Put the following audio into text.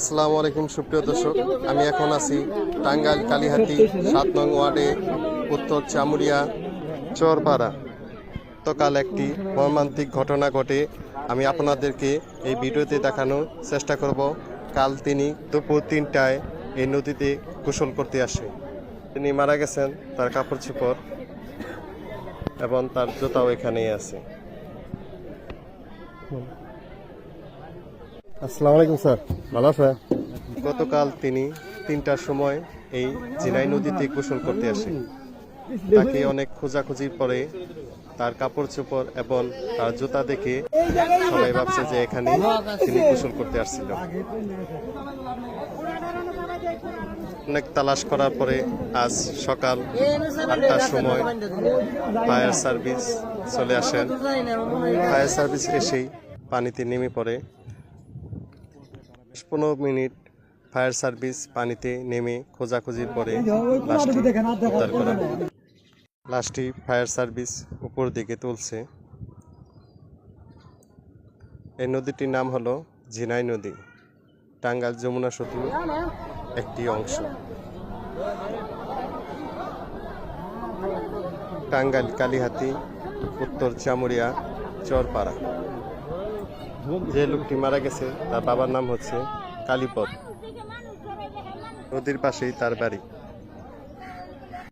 আসসালামু আলাইকুম, সুপ্রিয় দর্শক। আমি এখন আছি টাঙ্গাইল কালীহাতি সাত নং ওয়ার্ডে, উত্তর চামুরিয়া চরপাড়া। গতকাল একটি মর্মান্তিক ঘটনা ঘটে। আমি আপনাদেরকে এই ভিডিওতে দেখানোর চেষ্টা করব। কাল তিনি দুপুর তিনটায় এই নদীতে গোসল করতে আসে। তিনি মারা গেছেন, তার কাপড় চোপড় এবং তার জুতাও এখানেই আছে। আসসালামু আলাইকুম, স্যার। ভালো গতকাল তিনি তিনটার সময় এই জিনাই নদীতে গোসল করতে আসে। তাকে অনেক খোঁজাখুঁজির পরে তার কাপড় চোপড় এবং তার জুতা দেখে সবাই ভাবছে যে এখানে তিনি গোসল করতে আসছিল। অনেক তালাশ করার পরে আজ সকাল আটটার সময় ফায়ার সার্ভিস চলে আসেন। ফায়ার সার্ভিস এসেই পানিতে নেমে পড়ে। পনেরো মিনিট ফায়ার সার্ভিস পানিতে নেমে খোঁজাখুঁজির পরে লাশটি ফায়ার সার্ভিস উপর দিকে তুলছে। এই নদীটির নাম হলো ঝিনাই নদী। টাঙ্গাইল যমুনা সেতুর একটি অংশ। টাঙ্গাইল, কালীহাতি, উত্তর চামুরিয়া চরপাড়া। যে লোকটি মারা গেছে তার বাবার নাম হচ্ছে কালীপদ। নদীর পাশেই তার বাড়ি।